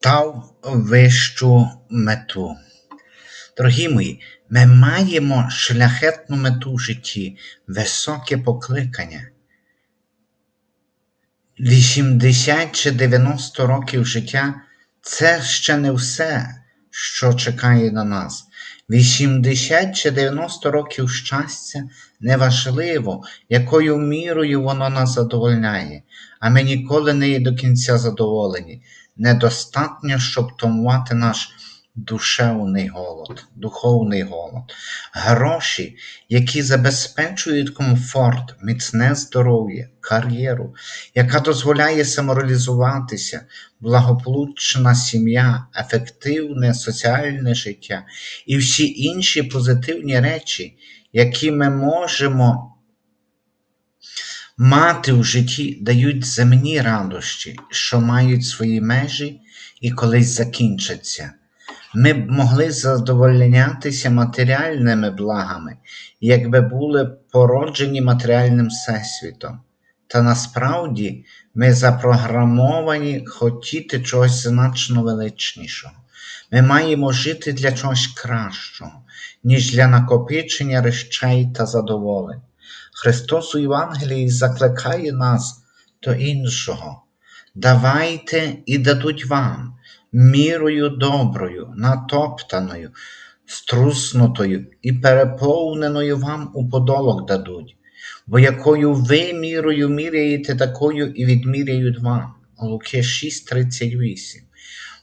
став вищу мету. Дорогі мої, ми маємо шляхетну мету в житті, високе покликання. 80 чи 90 років життя це ще не все, що чекає на нас. 80 чи 90 років щастя неважливо, якою мірою воно нас задовольняє, а ми ніколи не є до кінця задоволені. Недостатньо, щоб томувати наш душевний голод, духовний голод. Гроші, які забезпечують комфорт, міцне здоров'я, кар'єру, яка дозволяє самореалізуватися, благополучна сім'я, ефективне соціальне життя і всі інші позитивні речі, які ми можемо мати в житті, дають земні радощі, що мають свої межі і колись закінчаться. Ми б могли задовольнятися матеріальними благами, якби були породжені матеріальним всесвітом. Та насправді ми запрограмовані хотіти чогось значно величнішого. Ми маємо жити для чогось кращого, ніж для накопичення речей та задоволень. Христос у Євангелії закликає нас до іншого. Давайте і дадуть вам мірою доброю, натоптаною, струснутою і переповненою вам у подолок дадуть, бо якою ви мірою міряєте, такою і відміряють вам. Луки 6:38.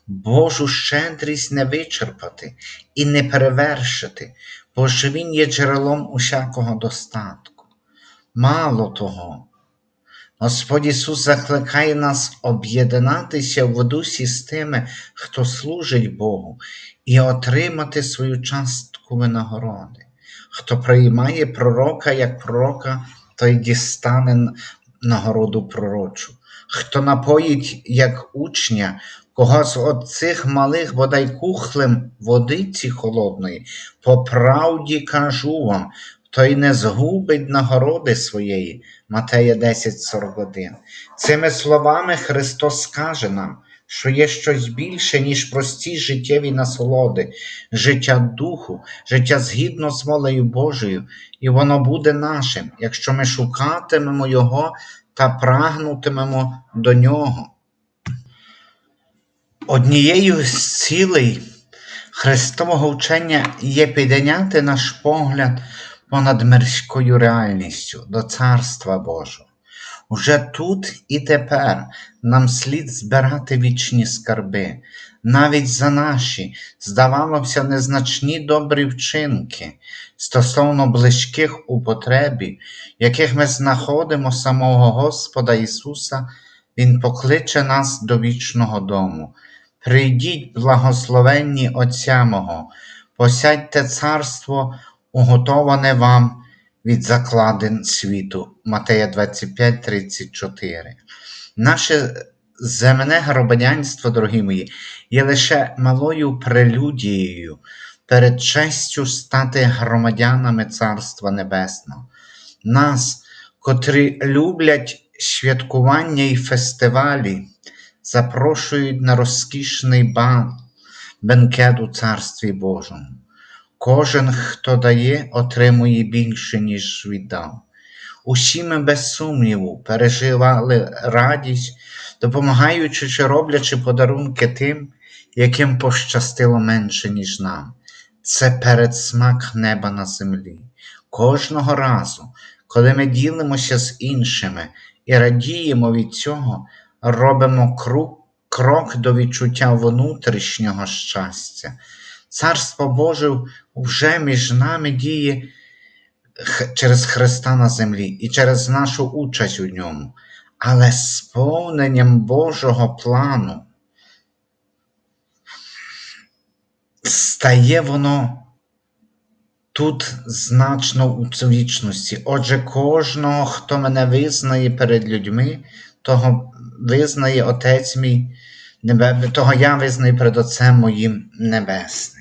Божу щедрість не вичерпати і не перевершити, бо ж Він є джерелом усякого достатку. Мало того, Господь Ісус закликає нас об'єднатися в дусі з тими, хто служить Богу, і отримати свою частку винагороди. Хто приймає пророка як пророка, той дістане нагороду пророчу. Хто напоїть як учня, кого з оцих малих бодай кухлем водиці холодної, по правді кажу вам, той не згубить нагороди своєї. Матея 10,41. Цими словами Христос каже нам, що є щось більше, ніж прості життєві насолоди, життя духу, життя згідно з волею Божою, і воно буде нашим, якщо ми шукатимемо Його та прагнутимемо до Нього. Однією з цілей Христового вчення є підняти наш погляд понад мирською реальністю до Царства Божого. Уже тут і тепер нам слід збирати вічні скарби, навіть за наші, здавалося, незначні добрі вчинки стосовно близьких у потребі, яких ми знаходимо самого Господа Ісуса, Він покличе нас до вічного дому. Прийдіть, благословенні Отця мого, посядьте царство уготоване вам від закладин світу. Матея 25, 34. Наше земне громадянство, дорогі мої, є лише малою прелюдією перед честю стати громадянами Царства Небесного. Нас, котрі люблять святкування і фестивалі, запрошують на розкішний бан, бенкет у Царстві Божому. Кожен, хто дає, отримує більше, ніж віддав. Усі ми без сумніву переживали радість, допомагаючи чи роблячи подарунки тим, яким пощастило менше, ніж нам. Це передсмак неба на землі. Кожного разу, коли ми ділимося з іншими і радіємо від цього, робимо крок до відчуття внутрішнього щастя. Царство Боже вже між нами діє через Христа на землі і через нашу участь у ньому, але сповненням Божого плану стає воно тут значно у вічності. Отже, кожного, хто мене визнає перед людьми, того визнає Отець мій, того я визнаю перед Отцем моїм Небесним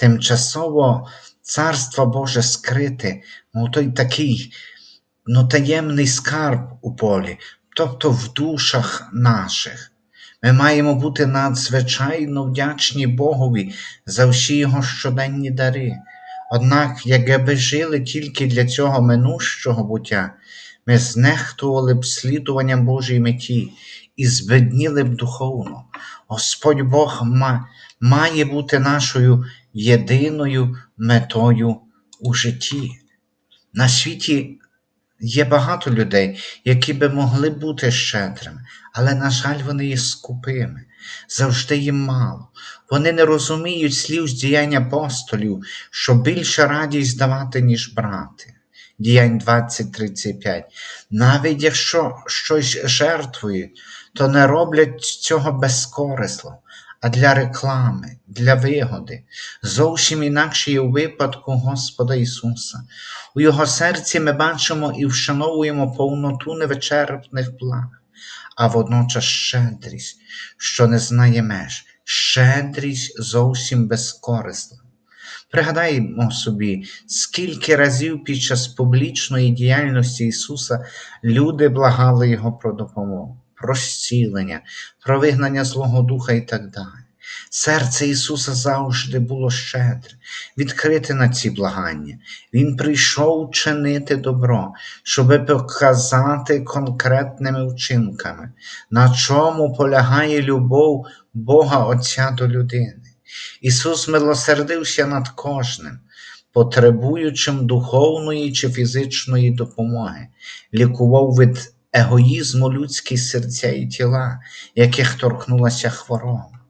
тимчасово царство Боже скрите, мов той такий ну, таємний скарб у полі, тобто в душах наших. Ми маємо бути надзвичайно вдячні Богові за всі Його щоденні дари. Однак, якби жили тільки для цього минущого буття, ми знехтували б слідуванням Божій меті і збедніли б духовно. Господь Бог має бути нашою єдиною метою у житті. На світі є багато людей, які би могли бути щедрими, але, на жаль, вони є скупими, завжди їм мало. Вони не розуміють слів діянь апостолів, що більше радість давати, ніж брати. Діянь 20.35. Навіть якщо щось жертвують, то не роблять цього безкорисло, а для реклами, для вигоди. Зовсім інакше є у випадку Господа Ісуса. У Його серці ми бачимо і вшановуємо повноту невичерпних благ, а водночас щедрість, що не знає меж, щедрість зовсім безкорисна. Пригадаймо собі, скільки разів під час публічної діяльності Ісуса люди благали Його про допомогу, про зцілення, про вигнання Злого Духа і так далі. Серце Ісуса завжди було щедре, відкрите на ці благання. Він прийшов чинити добро, щоби показати конкретними вчинками, на чому полягає любов Бога Отця до людини. Ісус милосердився над кожним, потребуючим духовної чи фізичної допомоги, лікував від егоїзму людські серця і тіла, яких торкнулася хвороба.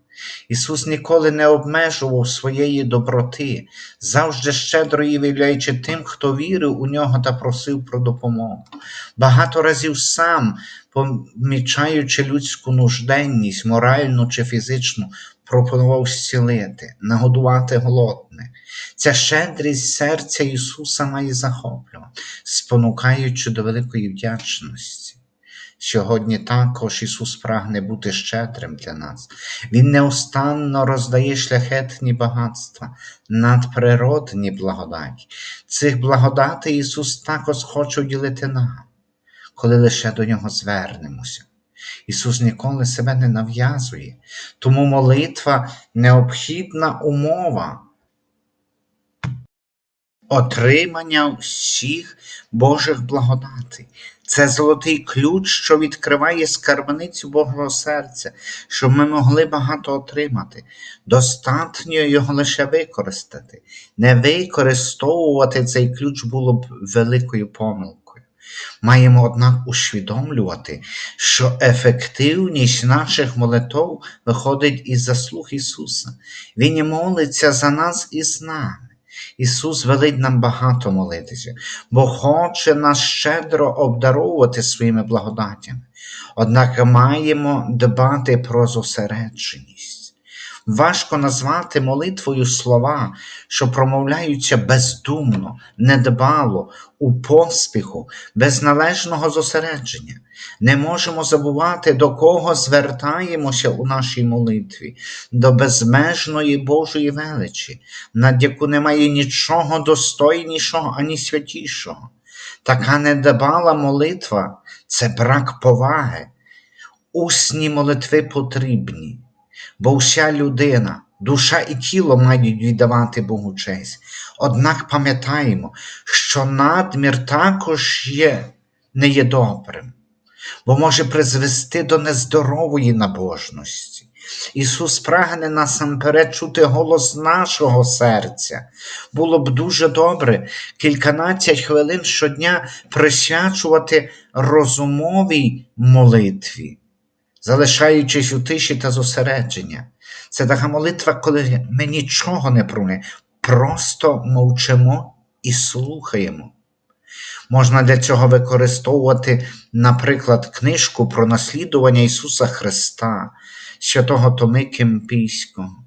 Ісус ніколи не обмежував своєї доброти, завжди щедро її виявляючи тим, хто вірив у нього та просив про допомогу. Багато разів сам, помічаючи людську нужденність, моральну чи фізичну, пропонував зцілити, нагодувати голодних. Ця щедрість серця Ісуса має захоплювати, спонукаючи до великої вдячності. Сьогодні також Ісус прагне бути щедрим для нас. Він неустанно роздає шляхетні багатства, надприродні благодаті. Цих благодатей Ісус також хоче ділити нам, коли лише до Нього звернемося. Ісус ніколи себе не нав'язує, тому молитва необхідна умова отримання всіх Божих благодатей. Це золотий ключ, що відкриває скарбницю Божого серця, щоб ми могли багато отримати. Достатньо його лише використати. Не використовувати цей ключ було б великою помилкою. Маємо, однак, усвідомлювати, що ефективність наших молитв виходить із заслуг Ісуса. Він молиться за нас і з нами. Ісус велить нам багато молитися, бо хоче нас щедро обдаровувати своїми благодатями. Однак маємо дбати про зосередженість. Важко назвати молитвою слова, що промовляються бездумно, недбало, у поспіху, без належного зосередження. Не можемо забувати, до кого звертаємося у нашій молитві, до безмежної Божої величі, над яку немає нічого достойнішого ані святішого. Така недбала молитва це брак поваги. Усні молитви потрібні, бо вся людина, душа і тіло мають віддавати Богу честь. Однак пам'ятаємо, що надмір також є, не є добрим, бо може призвести до нездорової набожності. Ісус прагне насамперед чути голос нашого серця. Було б дуже добре кільканадцять хвилин щодня присвячувати розумовій молитві, залишаючись у тиші та зосередження. Це така молитва, коли ми нічого не пруне, просто мовчимо і слухаємо. Можна для цього використовувати, наприклад, книжку про наслідування Ісуса Христа, святого Томи Кемпійського.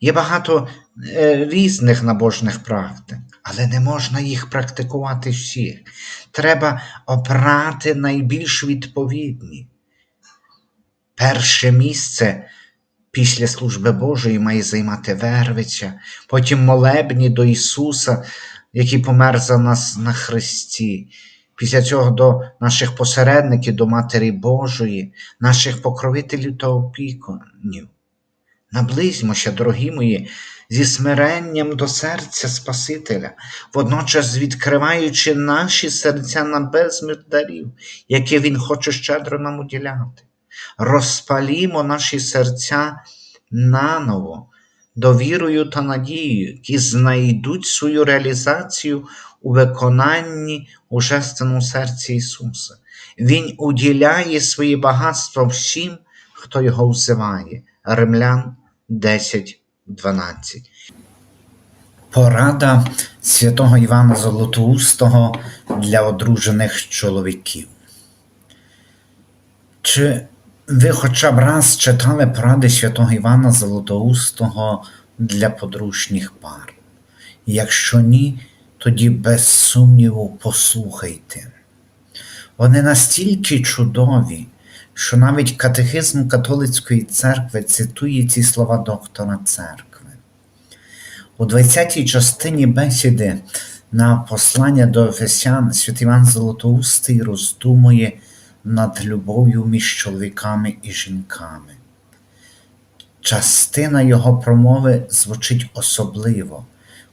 Є багато е, різних набожних практик, але не можна їх практикувати всіх. Треба обрати найбільш відповідні. Перше місце після служби Божої має займати Вервиця, потім молебні до Ісуса, який помер за нас на Христі, після цього до наших посередників, до Матері Божої, наших покровителів та опікунів. Наблизьмося, дорогі мої, зі смиренням до серця Спасителя, водночас відкриваючи наші серця на безмір дарів, які Він хоче щедро нам уділяти. Розпалімо наші серця наново, довірою та надією, які знайдуть свою реалізацію у виконанні Божественному серці Ісуса. Він уділяє свої багатства всім, хто його взиває. Римлян 10, 12. Порада святого Івана Золотоустого для одружених чоловіків. Чи ви хоча б раз читали поради святого Івана Золотоустого для подружніх пар? Якщо ні, тоді без сумніву послухайте. Вони настільки чудові, що навіть катехизм католицької церкви цитує ці слова доктора церкви. У 20-й частині бесіди на послання до Ефесян святий Іван Золотоустий роздумує над любов'ю між чоловіками і жінками. Частина його промови звучить особливо,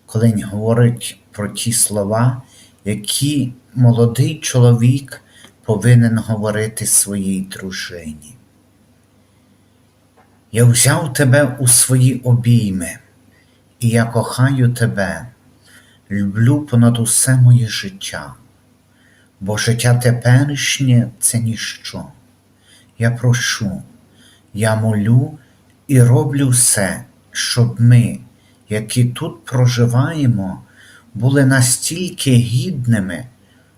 коли він говорить про ті слова, які молодий чоловік повинен говорити своїй дружині. Я взяв тебе у свої обійми, і я кохаю тебе, люблю понад усе моє життя, бо життя теперішнє це ніщо. Я прошу, я молю і роблю все, щоб ми, які тут проживаємо, були настільки гідними,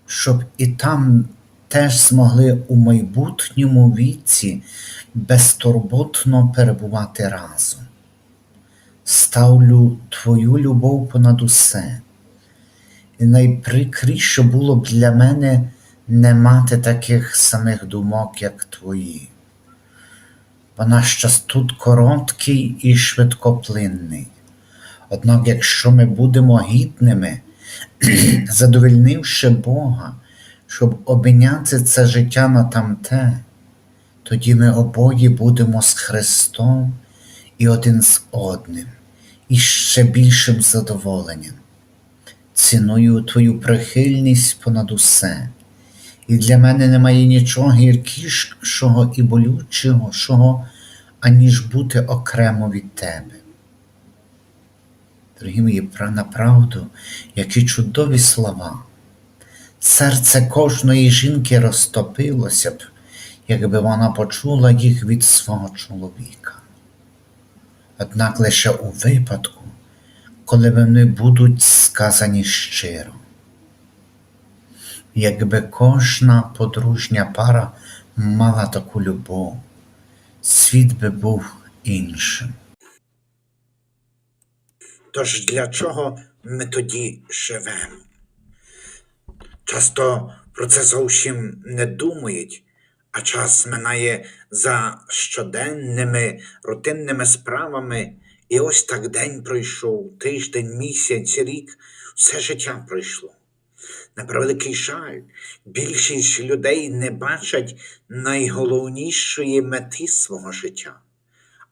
щоб і там теж змогли у майбутньому віці безтурботно перебувати разом. Ставлю Твою любов понад усе. Найприкріше було б для мене не мати таких самих думок, як твої. Бо наш час тут короткий і швидкоплинний. Однак, якщо ми будемо гідними, задовольнивши Бога, щоб обміняти це життя на тамте, тоді ми обоє будемо з Христом і один з одним, і ще більшим задоволенням. Ціную твою прихильність понад усе, і для мене немає нічого гіркішого і болючого, аніж бути окремо від тебе. Дорогі мої, направду, які чудові слова. Серце кожної жінки розтопилося б, якби вона почула їх від свого чоловіка. Однак лише у випадку, коли вони будуть сказані щиро. Якби кожна подружня пара мала таку любов, світ би був іншим. Тож для чого ми тоді живемо? Часто про це зовсім не думають, а час минає за щоденними рутинними справами, і ось так день пройшов, тиждень, місяць, рік, все життя пройшло. На превеликий жаль, більшість людей не бачать найголовнішої мети свого життя,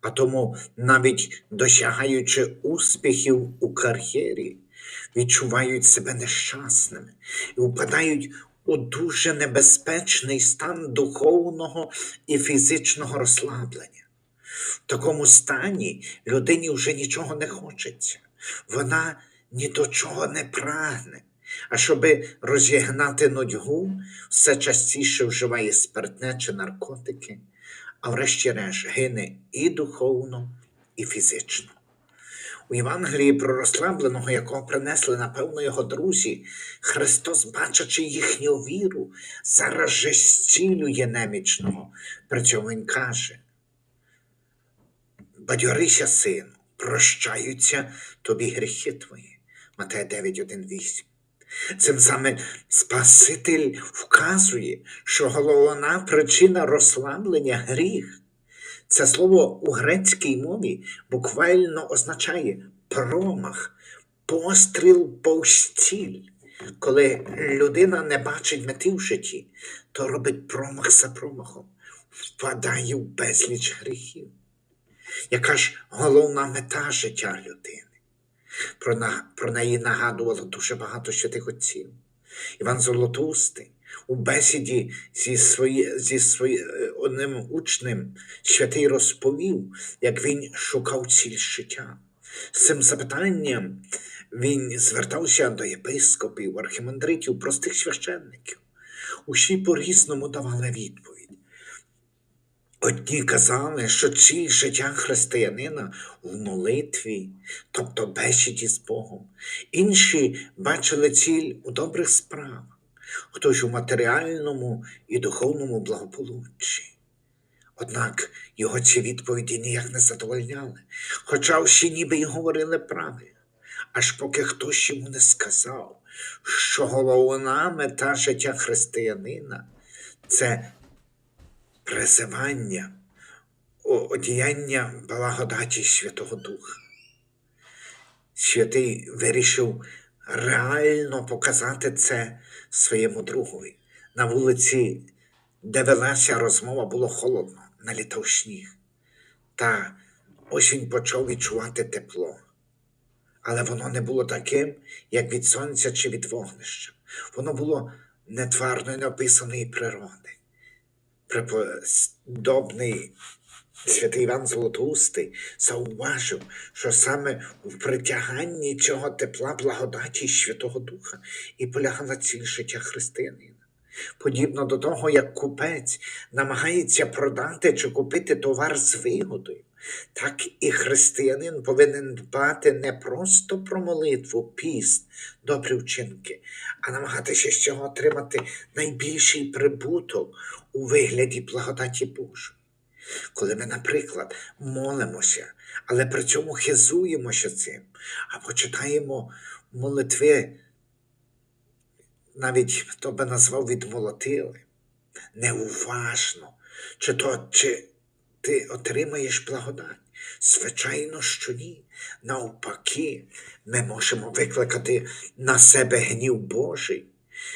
а тому, навіть досягаючи успіхів у кар'єрі, відчувають себе нещасними і впадають у дуже небезпечний стан духовного і фізичного розслаблення. В такому стані людині вже нічого не хочеться, вона ні до чого не прагне. А щоби розігнати нудьгу, все частіше вживає спиртне чи наркотики, а врешті-решт гине і духовно, і фізично. У Євангелії про розслабленого, якого принесли, напевно, його друзі, Христос, бачачи їхню віру, зараз же зцілює немічного. При цьому Він каже: Бадьорися, сину, прощаються тобі гріхи твої. Матея 9, 1, 8. Цим самим Спаситель вказує, що головна причина розслаблення гріх. Це слово у грецькій мові буквально означає промах, постріл повстіль. Коли людина не бачить мети в житті, то робить промах за промахом, впадає в безліч гріхів. Яка ж головна мета життя людини? Про, на, про неї нагадувало дуже багато святих отців. Іван Золотоустий у бесіді зі, свої, зі свої, е, одним учнем святий розповів, як він шукав ціль життя. З цим запитанням він звертався до єпископів, архімандритів, простих священників. Усі по-різному давали відповідь. Одні казали, що ціль життя християнина в молитві, тобто бесіді з Богом. Інші бачили ціль у добрих справах, хтось у матеріальному і духовному благополуччі. Однак його ці відповіді ніяк не задовольняли, хоча всі ніби й говорили правильно, аж поки хтось йому не сказав, що головна мета життя християнина це призивання, одіяння благодаті Святого Духа. Святий вирішив реально показати це своєму другові. На вулиці, де велася розмова, було холодно, налітав сніг. Та ось він почав відчувати тепло. Але воно не було таким, як від сонця чи від вогнища. Воно було нетварної неописаної природи преподобний святий Іван Золотоустий зауважив, що саме в притяганні цього тепла благодаті Святого Духа і полягала ціль життя християнина. Подібно до того, як купець намагається продати чи купити товар з вигодою, так і християнин повинен дбати не просто про молитву, піст, добрі вчинки, а намагатися з цього отримати найбільший прибуток у вигляді благодаті Божої. Коли ми, наприклад, молимося, але при цьому хизуємося цим, або читаємо молитви, навіть хто би назвав відмолотили, неуважно, чи то чи ти отримаєш благодать? Звичайно, що ні. Навпаки, ми можемо викликати на себе гнів Божий,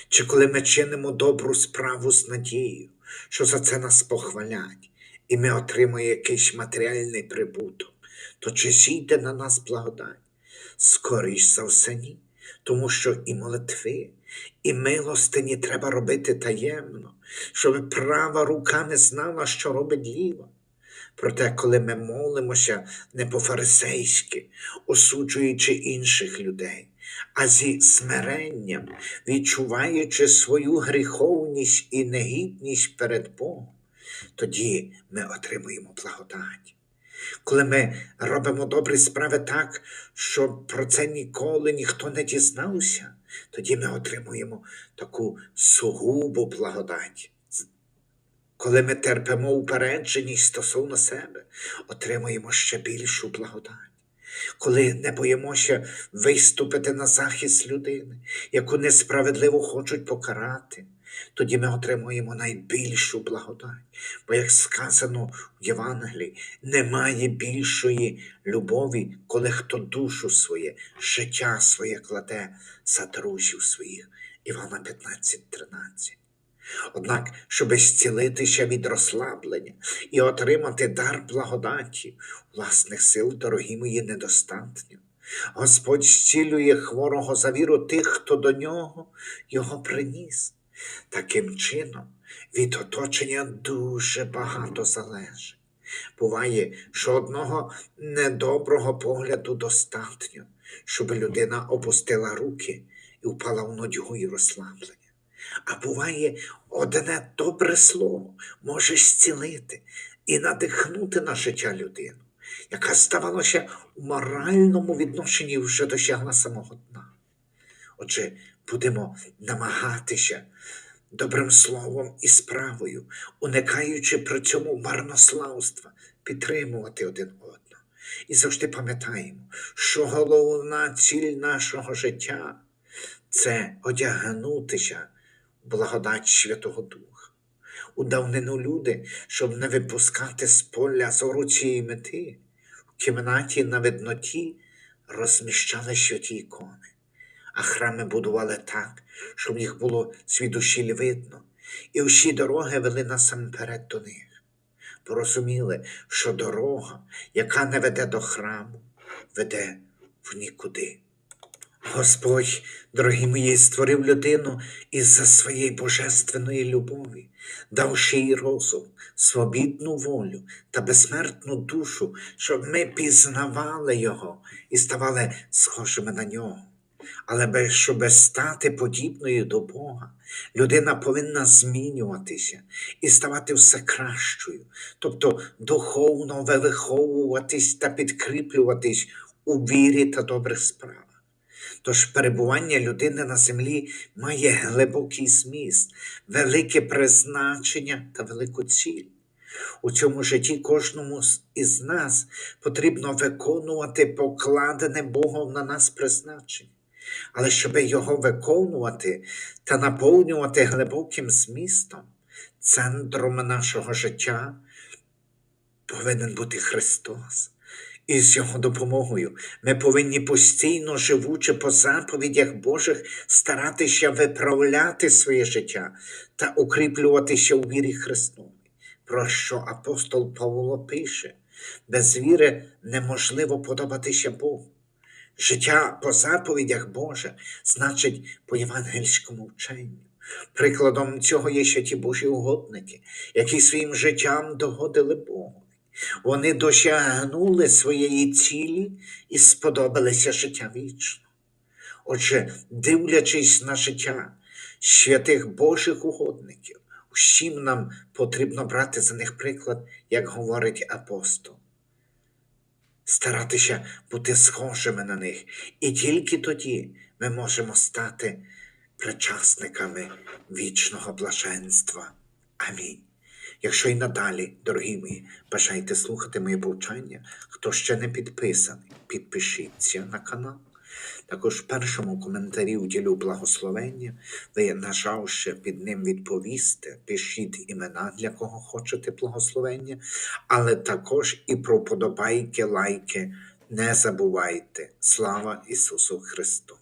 чи коли ми чинимо добру справу з надією, що за це нас похвалять, і ми отримаємо якийсь матеріальний прибуток, то чи зійде на нас благодать? Скоріш за все ні, тому що і молитви, і милостині треба робити таємно, щоб права рука не знала, що робить ліва. Проте, коли ми молимося не по-фарисейськи, осуджуючи інших людей, а зі смиренням, відчуваючи свою гріховність і негідність перед Богом, тоді ми отримуємо благодать. Коли ми робимо добрі справи так, що про це ніколи ніхто не дізнався, тоді ми отримуємо таку сугубу благодать. Коли ми терпимо упередженість стосовно себе, отримуємо ще більшу благодать. Коли не боїмося виступити на захист людини, яку несправедливо хочуть покарати, тоді ми отримуємо найбільшу благодать. Бо, як сказано в Євангелії, немає більшої любові, коли хто душу своє, життя своє кладе за друзів своїх. Івана 15:13. Однак, щоб зцілитися від розслаблення і отримати дар благодаті, власних сил, дорогі мої, недостатньо. Господь зцілює хворого за віру тих, хто до нього його приніс. Таким чином, від оточення дуже багато залежить. Буває, що одного недоброго погляду достатньо, щоб людина опустила руки і впала в нудьгу і розслаблення. А буває, одне добре слово може зцілити і надихнути на життя людину, яка, здавалося, у моральному відношенні вже досягла самого дна. Отже, будемо намагатися добрим словом і справою, уникаючи при цьому марнославства, підтримувати один одного. І завжди пам'ятаємо, що головна ціль нашого життя це одягнутися благодать Святого Духа. У давнину люди, щоб не випускати з поля зору цієї мети, в кімнаті на видноті розміщали святі ікони. а храми будували так, щоб їх було звідусіль видно, і усі дороги вели насамперед до них. Порозуміли, що дорога, яка не веде до храму, веде в нікуди. Господь, дорогі мої, створив людину із-за своєї божественної любові, давши їй розум, свобідну волю та безсмертну душу, щоб ми пізнавали Його і ставали схожими на нього. Але щоб стати подібною до Бога, людина повинна змінюватися і ставати все кращою, тобто духовно виховуватись та підкріплюватись у вірі та добрих справах. Тож перебування людини на землі має глибокий зміст, велике призначення та велику ціль. У цьому житті кожному із нас потрібно виконувати покладене Богом на нас призначення. Але щоб його виконувати та наповнювати глибоким змістом, центром нашого життя повинен бути Христос. І з його допомогою ми повинні постійно, живучи по заповідях Божих, старатися виправляти своє життя та укріплюватися у вірі Христовій, про що апостол Павло пише: без віри неможливо подобатися Богу. Життя по заповідях Божих значить по євангельському вченню. Прикладом цього є ще ті Божі угодники, які своїм життям догодили Богу. Вони досягнули своєї цілі і сподобалися життя вічно. Отже, дивлячись на життя святих Божих угодників, усім нам потрібно брати за них приклад, як говорить апостол. Старатися бути схожими на них, і тільки тоді ми можемо стати причасниками вічного блаженства. Амінь. Якщо і надалі, дорогі мої, бажаєте слухати моє повчання, хто ще не підписаний, підпишіться на канал. Також в першому коментарі уділю благословення, ви, нажавши під ним відповісти, пишіть імена, для кого хочете благословення, але також і про подобайки, лайки. Не забувайте. Слава Ісусу Христу!